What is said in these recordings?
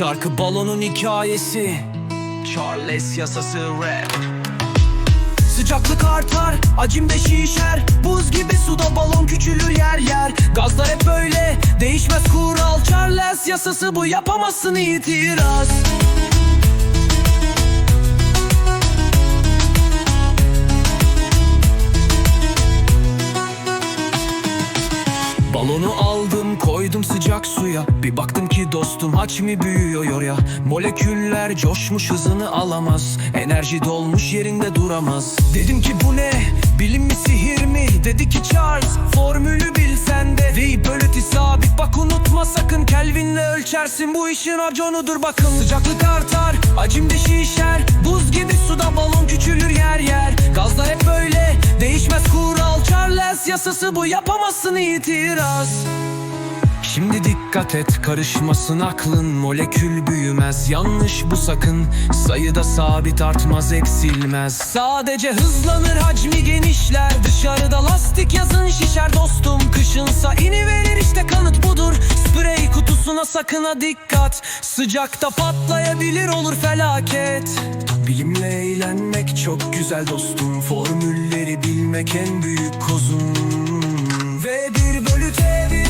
şarkı balonun hikayesi. Charles yasası rap. Sıcaklık artar, acım beşi şişer. Buz gibi suda balon küçülür yer yer. Gazlar hep böyle, değişmez kural. Charles yasası bu yapamazsın itiraz. Balonu aldım koydum sıcak suya Bir baktım ki dostum hacmi büyüyor ya? Moleküller coşmuş hızını alamaz. Enerji dolmuş yerinde duramaz. Dedim ki bu ne? Bilim mi sihir mi? Dedi ki Charles formülü bilsen de. V bölütü sabit bak unutma sakın. Kelvin'le ölçersin bu işin raconudur bakın. Sıcaklık artar acım şişer. Buz gibi suda balon küçülür yer yer. Gazlar hep böyle değişmez kural. Charles yasası bu yapamazsın itiraz Şimdi dikkat et karışmasın aklın. Molekül büyümez yanlış bu sakın. Sayıda sabit artmaz eksilmez. Sadece hızlanır hacmi genişler. Dışarıda lastik yazın şişer dostum. Kışınsa iniverir işte kanıt budur. Sprey kutusuna sakın ha dikkat. Sıcakta patlayabilir olur felaket. Bilimle eğlenmek çok güzel dostum. Formülleri bilmek en büyük kozun V1 bölü T1 V1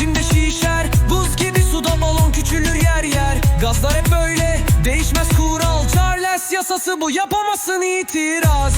da şişer Buz gibi suda balon küçülür yer yer. Gazlar hep böyle Değişmez kural. Charles yasası bu yapamazsın itiraz